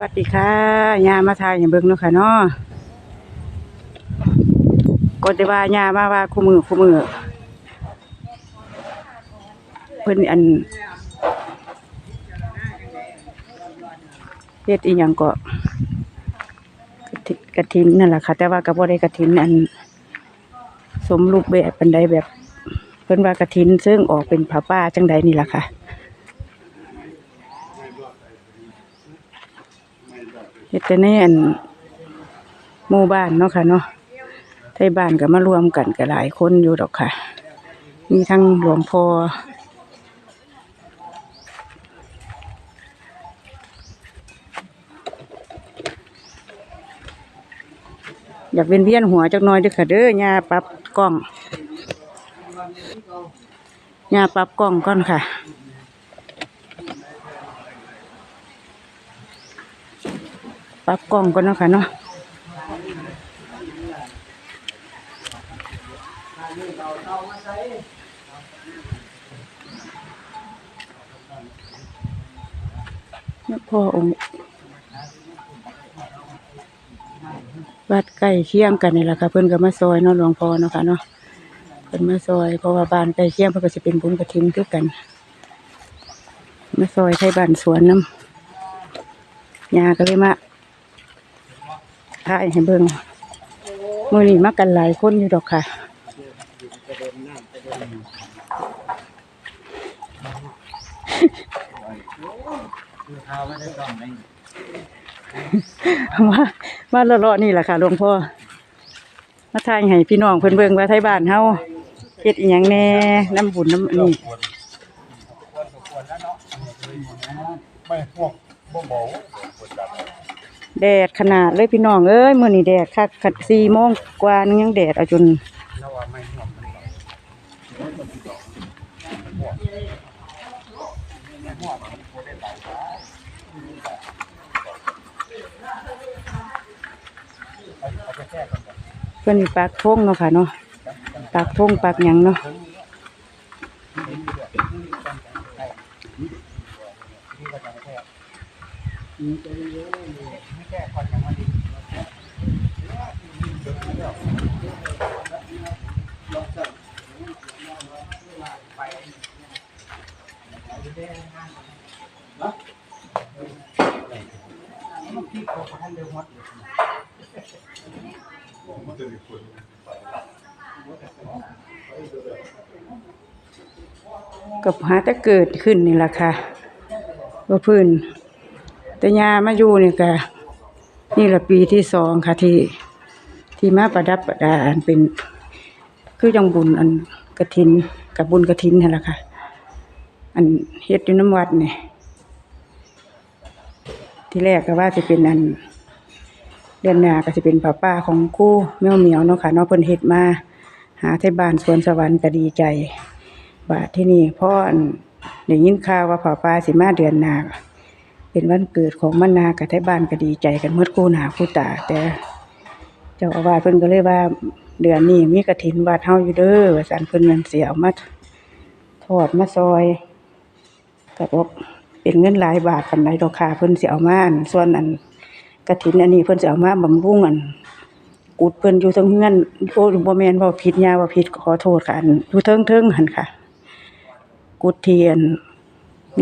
สวัสดีค่ะยามาทายอย่างเบิ่งเนาะค่ะเนาะก็จะว่ายามาว่าคู่มือคู่มือ เพิ่นอันเฮ็ดอีหยังก็กฐิกฐินนั่นแหละค่ะ แต่ว่าก็บ่ได้กฐินอัน สมรูปแบบปันใดแบบ เพิ่นว่ากฐินซึ่งออกเป็นผ้าป้าจังใดนี่แหละค่ะ เฮ็ดแต่ในอันหมู่บ้านเนาะค่ะเนาะไทยบ้านก็มารวมกันก็หลายคนอยู่ดอกค่ะ มีทั้งหลวงพ่ออยากเวียนเวียนหัวจักน่อยเด้อค่ะเด้อย่าปรับกล้องย่าปรับกล้องก่อนค่ะ ปรับกล้องก่อนเนาะค่ะเนาะนี่พ่อองค์วัดใกล้เคียงกันนี่แหละค่ะเพิ่อนก็มาซอยเนาะหลวงพ่อเนาะค่ะเนาะเพิ่อนมาซอยเพราะว่าบ้านใกล้เคียงเพิ่นก็สิเป็นบุญกฐินคือกันมาซอยไทยบ้านสวนน้ำยาก็เลยมา ถ่ายให้เบิ่งมื้อนี้มากันหลายคนอยู่ดอกค่ะมามาเลาะๆนี่แหละค่ะหลวงพ่อ มาถ่ายให้พี่น้องเพิ่นเบิ่งว่าไทยบ้านเฮาเฮ็ดอีหยังแหน่น้ำบุญน้ำอันนี้ไม่พวกบ่เบา แดดขนาดเลยพี่น้องเอ้ยมื้อนี้แดดคักคัด4โมงกว่านึงยังแดดเอาจนแล้วว่าไม่ห่วงมันอกเพิ่นนี่ปากทงเนาะค่ะเนาะปากทงปากยังเนาะ กับหาแต่เกิดขึ้นนี่แหละค่ะว่าพื้น แต่ยามาอยู่นี่ก็นี่แหละปีที่สองค่ะที่ที่มาประดับประดาอันเป็นคือจังบุญอันกฐินกับบุญกฐินนั่นแหละค่ะ อันเฮ็ดอยู่น้ำวัดนี่ที่แรกก็ว่าจะเป็นอันเดือนหน้าก็จะเป็นป้าป้าของครู่แมวเหมียวเนาะค่ะเนาะเพิ่นเฮ็ดมา หาไทบ้านสวนสวรรค์ก็ดีใจ บาดที่นี่พ่ออันได้ยินข่าวว่าป้าป้าสิมาเดือนหน้า เป็นวันเกิดของมันนากับไทบ้านก็ดีใจกันเมื่อคู่หนาคู่ตา แต่เจ้าอาวาสเพิ่นก็เลยว่า เดือนนี้มีกฐินวัดเฮาอยู่เด้อว่าสันเพิ่นมันสิเอามาทอดมาซอยก็บอกเป็นเงินหลายบาทปานใดดอกค่ะเพิ่นสิเอามาอันส่วนอันกฐินอันนี้เพิ่นสิเอามาบำรุงอันกุดเพิ่นอยู่เทิงเฮือนโอ้บ่แมนเว้าผิดยาเว้าผิดขอโทษค่ะอันอยู่เทิงเทิงหันค่ะ กุดเทียน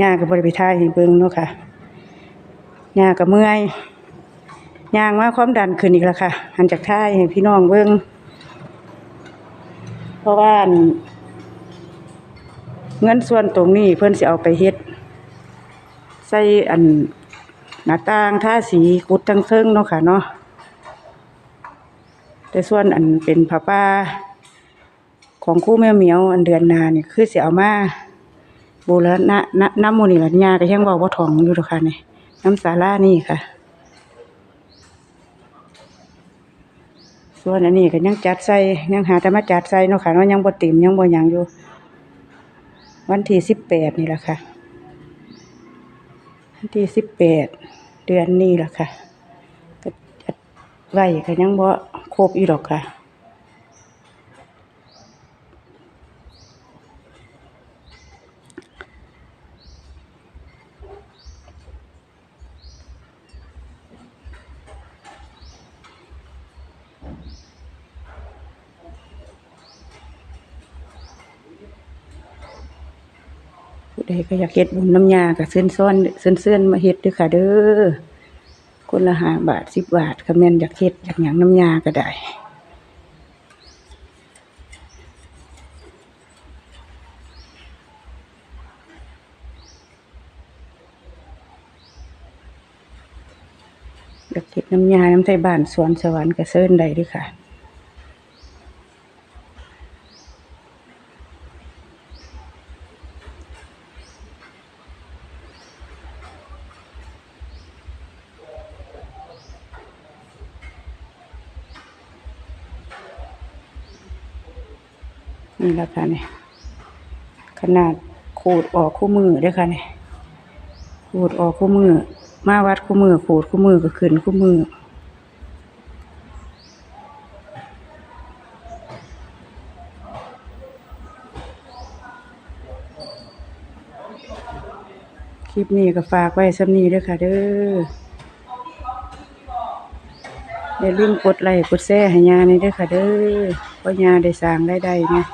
ย่าก็บ่ได้ไปถ่ายให้เบิ่งเนาะค่ะ ยาก็เมื่อยยางมาความดันขึ้นอีกแล้วค่ะหันจากถ่ายให้พี่น้องเบิ่งเพราะว่าเงินส่วนตรงนี้เพิ่อนสิเอาไปเฮ็ด ใส่อันหน้าต่างท่าสีกุดทั้งเทิงเนาะค่ะเนาะแต่ส่วนอันเป็นผ้าป่าของคู่แม่เหมียวอันเดือนนานี่คือสิเอามาบูรณะนะน้ำมูนี่ล่ะญาก็ยังเว้าบ่ถ่องอยู่ดอกค่ะนี่ น้ำศาลานี่ค่ะ ส่วนอันนี้ก็ยังจัดใส่ยังหาแต่มาจัดใส่เนาะค่ะเนาะยังบ่เต็มยังบ่หยังอยู่ วันที่สิบแปดนี่แหละค่ะ วันที่สิบแปดเดือนนี้แหละค่ะก็จัดไว้ก็ยังบ่ครบอีดอกค่ะ ใดก็อยากเฮ็ดบุญน้ำยาก็เชิญซ้อนเชิญเชิญมาเฮ็ดด้อค่ะ เด้อคนละห้าบาทสิบบาทก็แม่นอยากเฮ็ดอยากหยังน้ำยาก็ได้อยากเฮ็ดน้ำยาน้ำไทยบ้านสวนสวรรค์ก็เชิญได้ด้อค่ะ นี่แหละค่ะเนี่ยขนาดขูดออกคู่มือเด้วยค่ะเนี่ยขูดออกคู่มือ มาวัดคู่มือขูดคู่มือก็ขึ้นคู่มือคลิปนี้ก็ฝากไว้สำนีเด้วยค่ะ เด้ออย่าลืมกดไลค์กดแชร์ให้ยาในเด้อค่ะ เด้อเพราะยาได้สร้างได้ได้เนี่ย